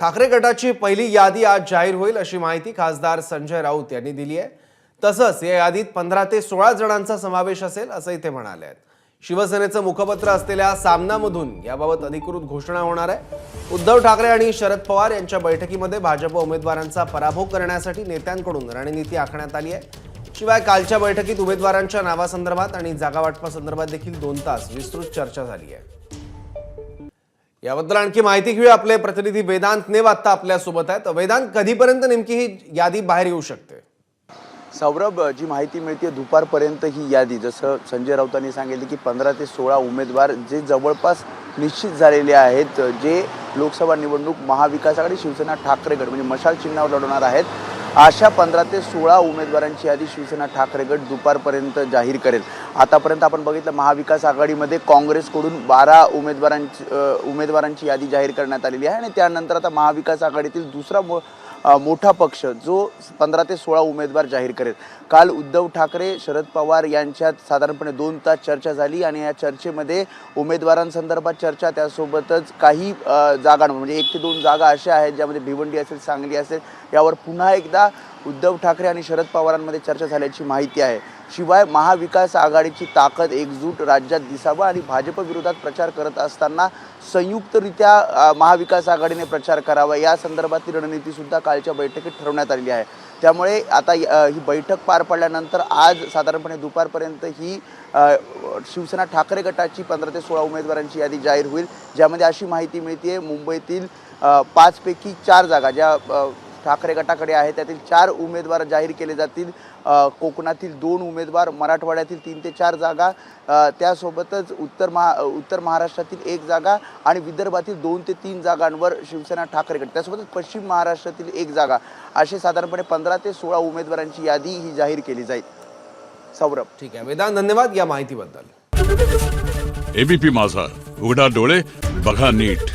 ठाकरे गटाची पहिली यादी आज जाहीर होईल अशी माहिती खासदार संजय राऊत यांनी दिली आहे. तसंच या यादीत पंधरा ते सोळा जणांचा समावेश असेल असंही ते म्हणाले आहेत. शिवसेनेचं मुखपत्र असलेल्या सामनामधून याबाबत अधिकृत घोषणा होणार आहे. उद्धव ठाकरे आणि शरद पवार यांच्या बैठकीमध्ये भाजप उमेदवारांचा पराभव करण्यासाठी नेत्यांकडून रणनीती आखण्यात आली आहे. शिवाय कालच्या बैठकीत उमेदवारांच्या नावासंदर्भात आणि जागावाटपासंदर्भात देखील दोन तास विस्तृत चर्चा झाली आहे. याबद्दल आणखी माहिती घेऊया आपले प्रतिनिधी वेदांत नेव आता आपल्यासोबत आहेत. वेदांत कधीपर्यंत नेमकी ही यादी बाहेर येऊ शकते? सौरभ जी माहिती मिळते दुपारपर्यंत ही यादी. जसं संजय राऊतांनी सांगितले की पंधरा ते सोळा उमेदवार जे जवळपास निश्चित झालेले आहेत जे लोकसभा निवडणूक महाविकास आघाडी शिवसेना ठाकरेगड म्हणजे मशाल चिन्हावर लढवणार आहेत अशा पंधरा ते सोळा उमेदवारांची यादी शिवसेना ठाकरे गट दुपारपर्यंत जाहीर करेल. आतापर्यंत आपण बघितलं महाविकास आघाडीमध्ये काँग्रेसकडून बारा उमेदवारांची उमेदवारांची यादी जाहीर करण्यात आलेली आहे आणि त्यानंतर आता महाविकास आघाडीतील दुसरा मोठा पक्ष जो पंधरा ते सोळा उमेदवार जाहीर करेल. काल उद्धव ठाकरे शरद पवार यांच्यात साधारणपणे दोन तास चर्चा झाली आणि या चर्चेमध्ये उमेदवारांसंदर्भात चर्चा त्यासोबतच काही जागा जागांवर म्हणजे एक ते दोन जागा अशा आहेत ज्यामध्ये भिवंडी असेल सांगली असेल यावर पुन्हा एकदा उद्धव ठाकरे आणि शरद पवारांमध्ये चर्चा झाल्याची माहिती आहे. शिवाय महाविकास आघाडीची ताकद एकजूट राज्यात दिसावं आणि भाजप विरोधात प्रचार करत असताना संयुक्तरित्या महाविकास आघाडीने प्रचार करावा या संदर्भातील रणनीती सुद्धा कालच्या बैठकीत ठरवण्यात आलेली आहे. त्यामुळे आता ही बैठक पार पडल्यानंतर आज साधारणपणे दुपारपर्यंत ही शिवसेना ठाकरे गटाची पंधरा ते सोळा उमेदवारांची यादी जाहीर होईल ज्यामध्ये अशी माहिती मिळते मुंबईतील पाचपैकी चार जागा ज्या ठाकरे गटाकडे आहे. त्यातील चार उमेदवार जाहीर केले जातील. कोकणातील दोन उमेदवार मराठवाड्यातील तीन ते चार जागा त्यासोबतच उत्तर महा उत्तर महाराष्ट्रातील एक जागा आणि विदर्भातील दोन ते तीन जागांवर शिवसेना ठाकरे गट त्यासोबतच पश्चिम महाराष्ट्रातील एक जागा. असे साधारणपणे पंधरा ते सोळा उमेदवारांची यादी ही जाहीर केली जाईल. सौरभ. ठीक आहे. वेदांत धन्यवाद या माहितीबद्दल. एबीपी माझा. उघडा डोळे बघा नीट.